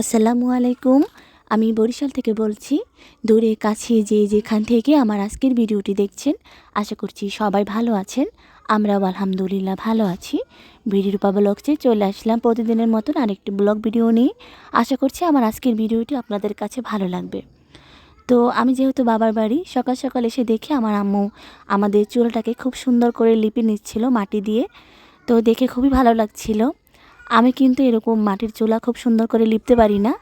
আসসালামু আলাইকুম। আমি বরিশাল থেকে বলছি, দূরে, কাছে, যে যেখান থেকে আমার আজকের ভিডিওটি দেখছেন, আশা করছি সবাই ভালো আছেন। আমরাও আলহামদুলিল্লাহ ভালো আছি। ভিডিও ভিডিওর ব্লগসে চলে আসলাম প্রতিদিনের মতন আরেকটি ব্লগ ভিডিও নিয়ে। আশা করছি আমার আজকের ভিডিওটি আপনাদের কাছে ভালো লাগবে। তো আমি যেহেতু বাবার বাড়ি, সকাল সকাল এসে দেখে আমার আম্মু আমাদের চুলটাকে খুব সুন্দর করে লিপি নিচ্ছিল মাটি দিয়ে। তো দেখে খুবই ভালো লাগছিল। আমি কিন্তু এরকম মাটির চুলা খুব সুন্দর করে লিপতে পারি না।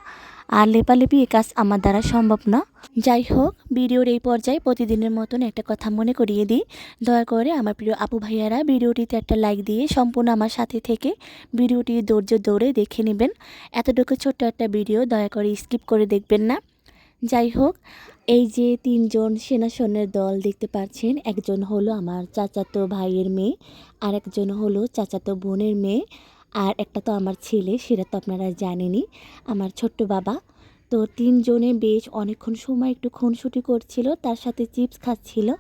আর লেপালেপি এ কাজ আমার দ্বারা সম্ভব না। যাই হোক, ভিডিওর এই পর্যায়ে প্রতিদিনের মতন একটা কথা মনে করিয়ে দিই। দয়া করে আমার প্রিয় আপু ভাইয়ারা ভিডিওটিতে একটা লাইক দিয়ে সম্পূর্ণ আমার সাথে থেকে ভিডিওটি ধৈর্য দৌড়ে দেখে নেবেন। এতটুকু ছোট্ট একটা ভিডিও দয়া করে স্কিপ করে দেখবেন না। যাই হোক, এই যে তিনজন সেনা সৈন্যের দল দেখতে পাচ্ছেন, একজন হলো আমার চাচাতো ভাইয়ের মেয়ে আর একজন হলো চাচাতো বোনের মেয়ে। আর একটা তো আমার ছেলে, সেটা তো আপনারা জানেনই, আমার ছোট্ট বাবা। তো তিনজনে বেশ অনেকক্ষণ সময় একটু খুনসুটি করছিল, তার সাথে চিপস খাচ্ছিল।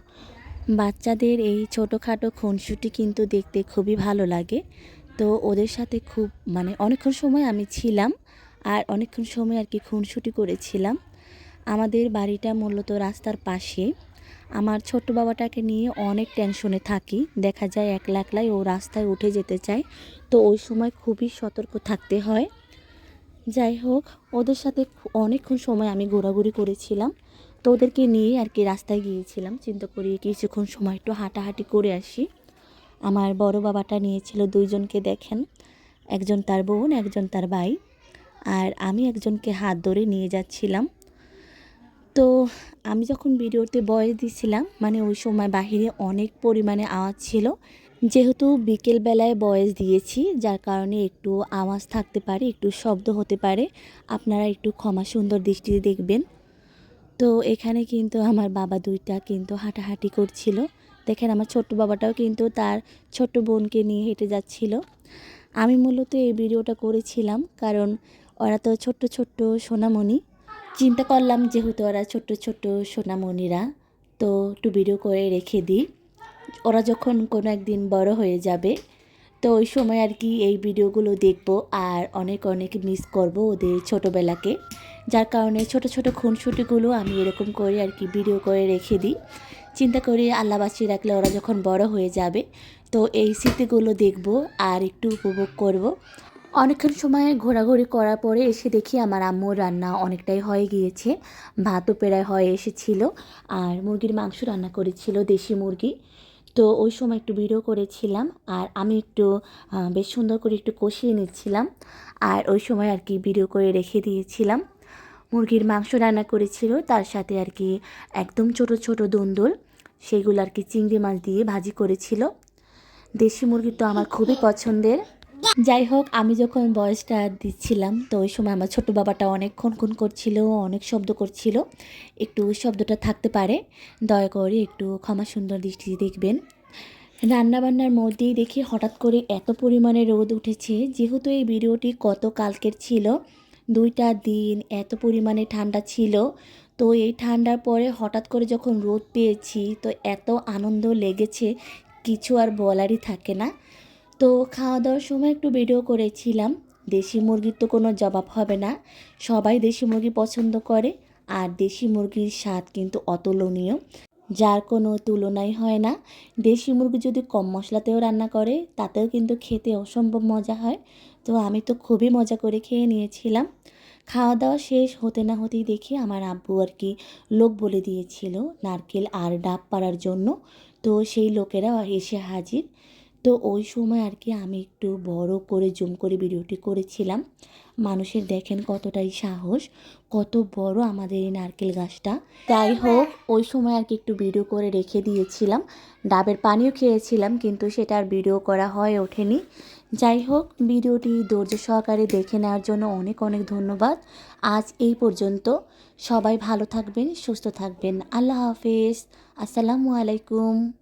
বাচ্চাদের এই ছোটোখাটো খুনসুটি কিন্তু দেখতে খুবই ভালো লাগে। তো ওদের সাথে খুব মানে অনেকক্ষণ সময় আমি ছিলাম আর অনেকক্ষণ সময় আর কি খুনসুটি করেছিলাম। আমাদের বাড়িটা মূলত রাস্তার পাশে। আমার ছোট্ট বাবাটাকে নিয়ে অনেক টেনশনে থাকি। দেখা যায় একলা একলাই ও রাস্তায় উঠে যেতে চায়। তো ওই সময় খুবই সতর্ক থাকতে হয়। যাই হোক, ওদের সাথে অনেকক্ষণ সময় আমি ঘোরাঘুরি করেছিলাম। তো ওদেরকে নিয়ে আর কি রাস্তায় গিয়েছিলাম। চিন্তা করি কিছুক্ষণ সময় একটু হাঁটাহাঁটি করে আসি। আমার বড় বাবাটা নিয়েছিল দুইজনকে দেখেন। একজন তার বোন, একজন তার ভাই। আর আমি একজনকে হাত ধরে নিয়ে যাচ্ছিলাম। তো আমি যখন ভিডিওতে বয়স দিছিলাম মানে ওই সময় বাহিরে অনেক পরিমাণে আওয়াজ ছিল। যেহেতু বিকেলবেলায় বয়স দিয়েছি, যার কারণে একটু আওয়াজ থাকতে পারে, একটু শব্দ হতে পারে। আপনারা একটু ক্ষমা সুন্দর দৃষ্টিতে দেখবেন। তো এখানে কিন্তু আমার বাবা দুইটা কিন্তু হাঁটাহাঁটি করছিল। দেখেন আমার ছোট্ট বাবাটাও কিন্তু তার ছোট্ট বোনকে নিয়ে হেঁটে যাচ্ছিল। আমি মূলত এই ভিডিওটা করেছিলাম কারণ ওরা তো ছোট্ট ছোট্ট সোনামণি। চিন্তা করলাম যেহেতু ওরা ছোট্ট ছোট্ট সোনামণিরা, তো একটু ভিডিও করে রেখে দিই। ওরা যখন কোনো একদিন বড় হয়ে যাবে, তো ওই সময় আর কি এই ভিডিওগুলো দেখব আর অনেক অনেক মিস করব ওদের ছোটোবেলাকে। যার কারণে ছোট ছোট খুনসুটিগুলো আমি এরকম করে আর কি ভিডিও করে রেখে দিই। চিন্তা করি আল্লাহ বাঁচিয়ে রাখলে ওরা যখন বড় হয়ে যাবে, তো এই স্মৃতিগুলো দেখব আর একটু উপভোগ করব। অনেকক্ষণ সময় ঘোরাঘুরি করার পরে এসে দেখি আমার আম্মুর রান্না অনেকটাই হয়ে গিয়েছে। ভাতও প্রায় হয়ে এসেছিল আর মুরগির মাংস রান্না করেছিল দেশি মুরগি। তো ওই সময় একটু ভিডিও করেছিলাম আর আমি একটু বেশ সুন্দর করে একটু কষিয়ে নিচ্ছিলাম আর ওই সময় আর কি ভিডিও করে রেখে দিয়েছিলাম। মুরগির মাংস রান্না করেছিল, তার সাথে আর কি একদম ছোট ছোট দন্দুল, সেগুলো আর কি চিংড়ি মাছ দিয়ে ভাজি করেছিল। দেশি মুরগি তো আমার খুবই পছন্দের। যাই হোক আমি যখন বয়সটা দিচ্ছিলাম, তো ওই সময় আমার ছোট বাবাটা অনেক খুন করছিল, অনেক শব্দ করছিল। একটু শব্দটা থাকতে পারে, দয়া করে একটু ক্ষমা সুন্দর দৃষ্টি দেখবেন। রান্নাবান্নার মধ্যেই দেখি হঠাৎ করে এত পরিমাণে রোদ উঠেছে, যেহেতু এই ভিডিওটি কত কালকের ছিল, দুইটা দিন এত পরিমাণে ঠান্ডা ছিল, তো এই ঠান্ডার পরে হঠাৎ করে যখন রোদ পেয়েছি, তো এত আনন্দ লেগেছে, কিছু আর বলারই থাকে না। তো খাওয়া দাওয়ার সময় একটু ভিডিও করেছিলাম। দেশি মুরগির তো কোনো জবাব হবে না। সবাই দেশি মুরগি পছন্দ করে আর দেশি মুরগির স্বাদ কিন্তু অতুলনীয়। যার কোনো তুলনাই হয় না। দেশি মুরগি যদি কম মশলাতেও রান্না করে, তাতেও কিন্তু খেতে অসম্ভব মজা হয়। তো আমি তো খুবই মজা করে খেয়ে নিয়েছিলাম। খাওয়া দাওয়া শেষ হতে না হতেই দেখি আমার আব্বু আর কি লোক বলে দিয়েছিল, নারকেল আর ডাব পাড়ার জন্য। তো সেই লোকেরা এসে হাজির। তো ওই সময় আর কি আমি একটু বড় করে জুম করে ভিডিওটি করেছিলাম। মানুষের দেখেন কতটাই সাহস, কত বড় আমাদের এই নারকেল গাছটা। তাই হোক, ওই সময় আর কি একটু ভিডিও করে রেখে দিয়েছিলাম। ডাবের পানিও খেয়েছিলাম, কিন্তু সেটা আর ভিডিও করা হয়ে ওঠেনি। যাই হোক, ভিডিওটি ধৈর্য সহকারে দেখে নেওয়ার জন্য অনেক অনেক ধন্যবাদ। আজ এই পর্যন্ত। সবাই ভালো থাকবেন, সুস্থ থাকবেন। আল্লাহ হাফেজ। আসসালামু আলাইকুম।